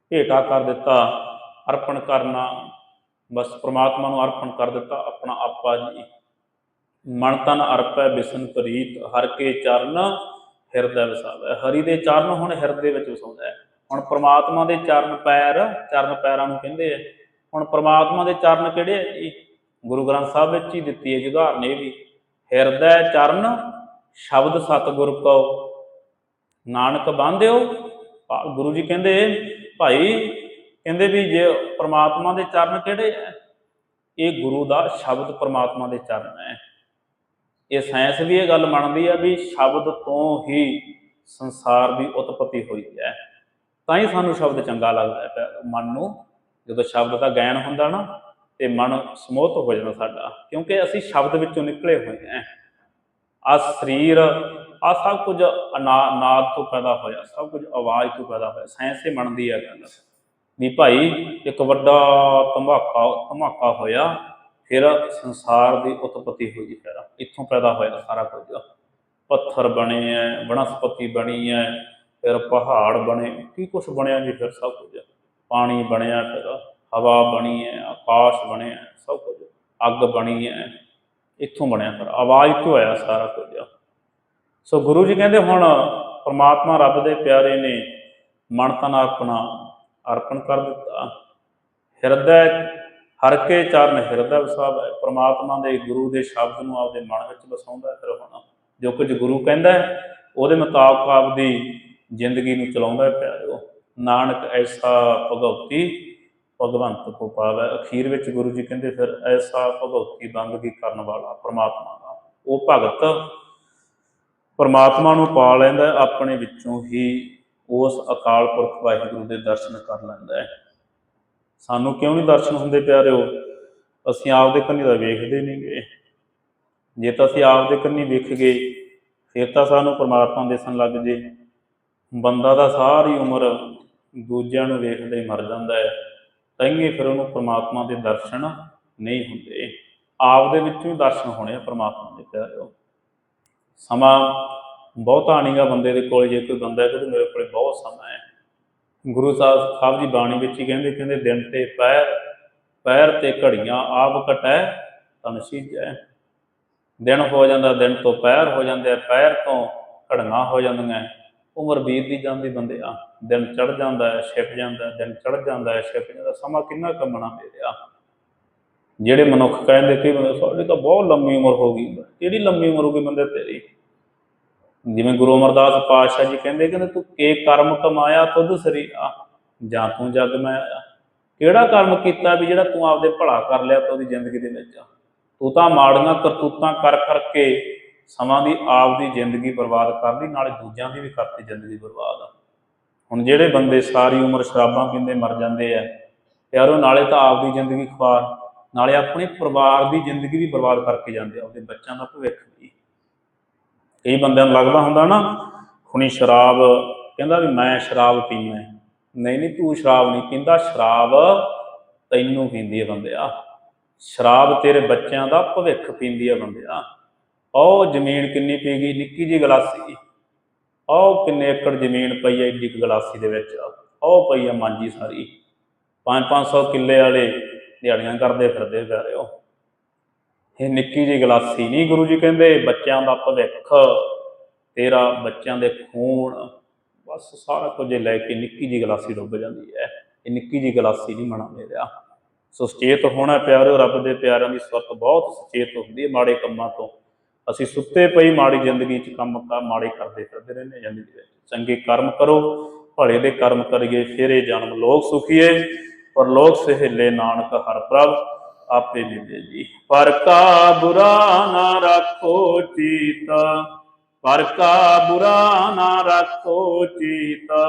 ਭੇਟਾ ਕਰ ਦਿੱਤਾ, ਅਰਪਣ ਕਰਨਾ, ਬਸ ਪ੍ਰਮਾਤਮਾ ਨੂੰ ਅਰਪਣ ਕਰ ਦਿੱਤਾ, ਆਪਣਾ ਆਪਾ ਜੀ। ਮਨ ਤਨ ਅਰਪੈ, ਬਿਸਨ ਪ੍ਰੀਤ, ਹਰ ਕੇ ਚਰਨ ਹਿਰਦਾ ਵਸਾਵੇ। ਹਰੀ ਦੇ ਚਰਨ ਹੁਣ ਹਿਰਦੇ ਵਿੱਚ ਵਸਾਉਂਦਾ ਹੁਣ ਪ੍ਰਮਾਤਮਾ ਦੇ ਚਰਨ ਪੈਰ, ਚਰਨ ਪੈਰਾਂ ਨੂੰ ਕਹਿੰਦੇ ਆ। ਹੁਣ ਪ੍ਰਮਾਤਮਾ ਦੇ ਚਰਨ ਕਿਹੜੇ ਆ ਜੀ? ਗੁਰੂ ਗ੍ਰੰਥ ਸਾਹਿਬ ਵਿੱਚ ਹੀ ਦਿੱਤੀ ਹੈ ਜੀ ਉਦਾਹਰਨ ਇਹ ਵੀ, ਹਿਰਦੈ ਚਰਨ ਸ਼ਬਦ ਸਤਿਗੁਰ ਕੋ ਨਾਨਕ ਬਾਂਧਿਓ। ਭਾ- ਗੁਰੂ ਜੀ ਕਹਿੰਦੇ, ਭਾਈ, ਕਹਿੰਦੇ ਵੀ ਜੇ ਪ੍ਰਮਾਤਮਾ ਦੇ ਚਰਨ ਕਿਹੜੇ ਆ ਇਹ ਗੁਰੂ ਦਾ ਸ਼ਬਦ ਪ੍ਰਮਾਤਮਾ ਦੇ ਚਰਨ ਹੈ ਇਹ ਸਾਇੰਸ ਵੀ ਇਹ ਗੱਲ ਮੰਨਦੀ ਹੈ ਵੀ ਸ਼ਬਦ ਤੋਂ ਹੀ ਸੰਸਾਰ ਦੀ ਉਤਪਤੀ ਹੋਈ ਹੈ ਤਾਂ ਹੀ ਸਾਨੂੰ ਸ਼ਬਦ ਚੰਗਾ ਲੱਗਦਾ ਹੈ ਮਨ ਨੂੰ। ਜਦੋਂ ਸ਼ਬਦ ਦਾ ਗਿਆਨ ਹੁੰਦਾ ਨਾ ਤੇ ਮਨ ਸਮੋਤ ਹੋ ਜਾਣਾ ਸਾਡਾ, ਕਿਉਂਕਿ ਅਸੀਂ ਸ਼ਬਦ ਵਿੱਚੋਂ ਨਿਕਲੇ ਹੋਏ ਹਾਂ। ਆ ਸਰੀਰ, ਆ ਸਭ ਕੁਝ ਅਨਾ- ਨਾਦ ਤੋਂ ਪੈਦਾ ਹੋਇਆ, ਸਭ ਕੁਝ ਆਵਾਜ਼ ਤੋਂ ਪੈਦਾ ਹੋਇਆ, ਸਾਇੰਸ ਇਹ ਮੰਨਦੀ ਹੈ ਗੱਲ ਵੀ ਭਾਈ, ਇੱਕ ਵੱਡਾ ਧਮਾਕਾ ਧਮਾਕਾ ਹੋਇਆ, ਫਿਰ ਸੰਸਾਰ ਦੀ ਉਤਪਤੀ ਹੋਈ ਫਿਰ, ਇੱਥੋਂ ਪੈਦਾ ਹੋਇਆ ਸਾਰਾ ਕੁਝ। ਪੱਥਰ ਬਣੇ ਐ, ਬਨਸਪਤੀ ਬਣੀ ਐ, ਫਿਰ ਪਹਾੜ ਬਣੇ, ਕੀ ਕੁਝ ਬਣਿਆ ਜੀ ਫਿਰ ਸਭ ਕੁਝ? ਪਾਣੀ ਬਣਿਆ ਫਿਰ। ਹਵਾ ਬਣੀ ਹੈ, ਆਕਾਸ਼ ਬਣਿਆ ਸਭ ਕੁਝ। ਅੱਗ ਬਣੀ ਹੈ, ਇੱਥੋਂ ਬਣਿਆ ਫਿਰ ਆਵਾਜ਼ ਤੋਂ ਆਇਆ ਸਾਰਾ ਕੁਝ? ਸੋ ਗੁਰੂ ਜੀ ਕਹਿੰਦੇ ਹੁਣ ਪ੍ਰਮਾਤਮਾ ਰੱਬ ਦੇ ਪਿਆਰੇ ਨੇ ਮਨ ਤਨ ਆਪਣਾ ਅਰਪਣ ਕਰ ਦਿੱਤਾ। ਹਿਰਦੈ ਹਰ ਕੇ ਚਰਨ ਹਿਰਦੈ ਹੈ ਪਰਮਾਤਮਾ ਦੇ ਗੁਰੂ ਦੇ ਸ਼ਬਦ ਨੂੰ ਆਪਦੇ ਮਨ ਵਿੱਚ ਵਸਾਉਂਦਾ ਫਿਰ ਹੁਣ ਜੋ ਕੁਝ ਗੁਰੂ ਕਹਿੰਦਾ ਉਹਦੇ ਮੁਤਾਬਕ ਆਪਦੀ ਜ਼ਿੰਦਗੀ ਨੂੰ ਚਲਾਉਂਦਾ ਹੈ ਪਿਆਰਿਓ। ਨਾਨਕ ਐਸਾ ਭਗਉਤੀ ਭਗਵੰਤ ਕੋ ਪਾਵੈ ਅਖੀਰ ਵਿੱਚ ਗੁਰੂ ਜੀ ਕਹਿੰਦੇ, ਫਿਰ ਐਸਾ ਭਗਉਤੀ ਬੰਦਗੀ ਕਰਨ ਵਾਲਾ ਪ੍ਰਮਾਤਮਾ ਦਾ। ਉਹ ਭਗਤ ਪਰਮਾਤਮਾ ਨੂੰ ਪਾ ਲੈਂਦਾ ਆਪਣੇ ਵਿੱਚੋਂ ਹੀ ਉਸ ਅਕਾਲ ਪੁਰਖ ਵਾਹਿਗੁਰੂ ਦੇ ਦਰਸ਼ਨ ਕਰ ਲੈਂਦਾ ਹੈ। ਸਾਨੂੰ ਕਿਉਂ ਨਹੀਂ ਦਰਸ਼ਨ ਹੁੰਦੇ ਪਿਆਰਿਓ? ਅਸੀਂ ਆਪਦੇ ਕੰਨੀ ਤਾਂ ਵੇਖਦੇ ਨਹੀਂਗੇ ਜੇ ਤਾਂ ਅਸੀਂ ਆਪਦੇ ਕੰਨੀ ਵੇਖ ਗਏ ਫਿਰ ਤਾਂ ਸਾਨੂੰ ਪਰਮਾਤਮਾ ਦਿਸਣ ਲੱਗ ਜੇ। ਬੰਦਾ ਤਾਂ ਸਾਰੀ ਉਮਰ ਦੂਜਿਆਂ ਨੂੰ ਵੇਖਦੇ ਹੀ ਮਰ ਜਾਂਦਾ ਹੈ। ਤਾਂਗੇ ਫਿਰ ਉਹਨੂੰ ਪਰਮਾਤਮਾ ਦੇ ਦਰਸ਼ਨ ਨਹੀਂ ਹੁੰਦੇ। ਆਪ ਦੇ ਵਿੱਚੋਂ ਹੀ ਦਰਸ਼ਨ ਹੋਣੇ ਆ ਪਰਮਾਤਮਾ ਦੇ ਪਿਆਰਿਓ ਸਮਾਂ ਬਹੁਤਾ ਨਹੀਂਗਾ ਬੰਦੇ ਦੇ ਕੋਲ, ਜੇ ਕੋਈ ਬੰਦਾ ਕਹਿੰਦੇ ਮੇਰੇ ਕੋਲੇ ਬਹੁਤ ਸਮਾਂ ਹੈ। ਗੁਰੂ ਸਾਹਿਬ ਸਾਹਿਬ ਜੀ ਬਾਣੀ ਵਿੱਚ ਹੀ ਕਹਿੰਦੇ ਕਹਿੰਦੇ ਦਿਨ ਤੇ ਪੈਰ ਪੈਰ ਤੇ ਘੜੀਆਂ, ਆਪ ਘਟੈ ਤਨ ਸੀਜੈ ਦਿਨ ਹੋ ਜਾਂਦਾ, ਦਿਨ ਤੋਂ ਪੈਰ ਹੋ ਜਾਂਦੇ ਆ, ਪੈਰ ਤੋਂ ਘੜੀਆਂ ਹੋ ਜਾਂਦੀਆਂ। ਉਮਰ ਬੀਤਦੀ ਜਾਂਦੀ ਬੰਦੇ ਆ ਦਿਨ ਚੜ ਜਾਂਦਾ ਹੈ, ਛਿਪ ਜਾਂਦਾ ਦਿਨ ਚੜ ਜਾਂਦਾ ਹੈ, ਛਿਪ ਜਾਂਦਾ ਸਮਾਂ ਕਿੰਨਾ ਕੰਮਣਾ ਮੇਰਿਆ ਜਿਹੜੇ ਮਨੁੱਖ ਕਹਿੰਦੇ ਕਿ ਬੰਦੇ, ਸਾਡੀ ਤਾਂ ਬਹੁਤ ਲੰਮੀ ਉਮਰ ਹੋ ਗਈ, ਕਿਹੜੀ ਲੰਮੀ ਉਮਰ ਹੋ ਗਈ ਬੰਦੇ ਤੇਰੀ? ਜਿਵੇਂ ਗੁਰੂ ਅਮਰਦਾਸ ਪਾਤਸ਼ਾਹ ਜੀ ਕਹਿੰਦੇ ਕਹਿੰਦੇ ਤੂੰ ਕੇ ਕਰਮ ਕਮਾਇਆ ਤੁਧ ਸਰੀਆ ਜਾਂ ਤੂੰ ਜਗ ਮੈਂ ਕਿਹੜਾ ਕਰਮ ਕੀਤਾ ਵੀ ਜਿਹੜਾ ਤੂੰ ਆਪਦੇ ਭਲਾ ਕਰ ਲਿਆ ਤੂੰ ਉਹਦੀ ਜ਼ਿੰਦਗੀ ਦੇ ਵਿੱਚ ਤੂੰ ਤਾਂ ਮਾੜੀਆਂ ਕਰਤੂਤਾਂ ਕਰ ਕਰਕੇ ਸਮਾਂ ਦੀ ਆਪ ਦੀ ਜ਼ਿੰਦਗੀ ਬਰਬਾਦ ਕਰ ਲਈ, ਨਾਲੇ ਦੂਜਿਆਂ ਦੀ ਵੀ ਕਰਤੀ ਜ਼ਿੰਦਗੀ ਬਰਬਾਦ ਹੁਣ ਜਿਹੜੇ ਬੰਦੇ ਸਾਰੀ ਉਮਰ ਸ਼ਰਾਬਾਂ ਪੀਂਦੇ ਮਰ ਜਾਂਦੇ ਆ ਯਾਰੋ ਨਾਲੇ ਤਾਂ ਆਪਦੀ ਜ਼ਿੰਦਗੀ ਖਵਾਰ, ਨਾਲੇ ਆਪਣੇ ਪਰਿਵਾਰ ਦੀ ਜ਼ਿੰਦਗੀ ਵੀ ਬਰਬਾਦ ਕਰਕੇ ਜਾਂਦੇ ਆ ਉਹਦੇ ਬੱਚਿਆਂ ਦਾ ਭਵਿੱਖ ਵੀ। ਕਈ ਬੰਦਿਆਂ ਨੂੰ ਲੱਗਦਾ ਹੁੰਦਾ ਨਾ, ਹੁਣੀ ਸ਼ਰਾਬ, ਕਹਿੰਦਾ ਵੀ ਮੈਂ ਸ਼ਰਾਬ ਪੀਣਾ ਨਹੀਂ ਨਹੀਂ, ਤੂੰ ਸ਼ਰਾਬ ਨਹੀਂ ਪੀਂਦਾ, ਸ਼ਰਾਬ ਤੈਨੂੰ ਪੀਂਦੀ ਹੈ ਬੰਦਿਆ। ਸ਼ਰਾਬ ਤੇਰੇ ਬੱਚਿਆਂ ਦਾ ਭਵਿੱਖ ਪੀਂਦੀ ਹੈ ਬੰਦਿਆ। ਉਹ ਜ਼ਮੀਨ ਕਿੰਨੀ ਪੀ ਗਈ? ਨਿੱਕੀ ਜੀ ਗਲਾਸੀ। ਉਹ ਕਿੰਨੇ ਏਕੜ ਜ਼ਮੀਨ ਪਈ ਹੈ ਏਡੀ ਗਲਾਸੀ ਦੇ ਵਿੱਚ? ਉਹ ਪਈ ਹੈ ਮਾਂਜੀ ਸਾਰੀ। 5-500 ਕਿੱਲੇ ਵਾਲੇ ਦਿਹਾੜੀਆਂ ਕਰਦੇ ਫਿਰਦੇ ਪਿਆਰਿਓ ਇਹ ਨਿੱਕੀ ਜਿਹੀ ਗਲਾਸੀ ਨਹੀਂ ਗੁਰੂ ਜੀ ਕਹਿੰਦੇ, ਬੱਚਿਆਂ ਦਾ ਭਵਿੱਖ, ਤੇਰਾ ਬੱਚਿਆਂ ਦੇ ਖੂਨ। ਬਸ ਸਾਰਾ ਕੁਝ ਲੈ ਕੇ ਨਿੱਕੀ ਜਿਹੀ ਗਲਾਸੀ ਡੁੱਬ ਜਾਂਦੀ ਹੈ। ਇਹ ਨਿੱਕੀ ਜਿਹੀ ਗਲਾਸੀ ਨਹੀਂ ਮਨਾ ਮੇਰਿਆ ਸੋ ਸੁਚੇਤ ਹੋਣਾ ਪਿਆਰਿਓ, ਰੱਬ ਦੇ ਪਿਆਰਿਆਂ ਦੀ ਸੁਰਤ ਬਹੁਤ ਸੁਚੇਤ ਹੁੰਦੀ ਹੈ ਮਾੜੇ ਕੰਮਾਂ ਤੋਂ। ਅਸੀਂ ਸੁੱਤੇ ਪਈ ਮਾੜੀ ਜ਼ਿੰਦਗੀ 'ਚ ਕੰਮ ਕਾ, ਮਾੜੇ ਕਰਦੇ ਫਿਰਦੇ ਰਹਿੰਦੇ ਹਾਂ ਚੰਗੇ ਕਰਮ ਕਰੋ, ਭਲੇ ਦੇ ਕਰਮ ਕਰੀਏ, ਫਿਰ ਇਹ ਜਨਮ ਲੋਕ ਸੁਖੀਏ ਪਰ ਲੋਕ ਸਹਿਲੇ ਨਾਨਕ ਹਰ ਪ੍ਰਭ ਆਪੇ ਮਿਲੇ ਜੀ। ਪਰ ਕਾ ਬੁਰਾ ਨਾ ਰੱਖੋ ਚੀਤਾ, ਪਰ ਕਾ ਬੁਰਾ ਨਾ ਰੱਖੋ ਚੀਤਾ।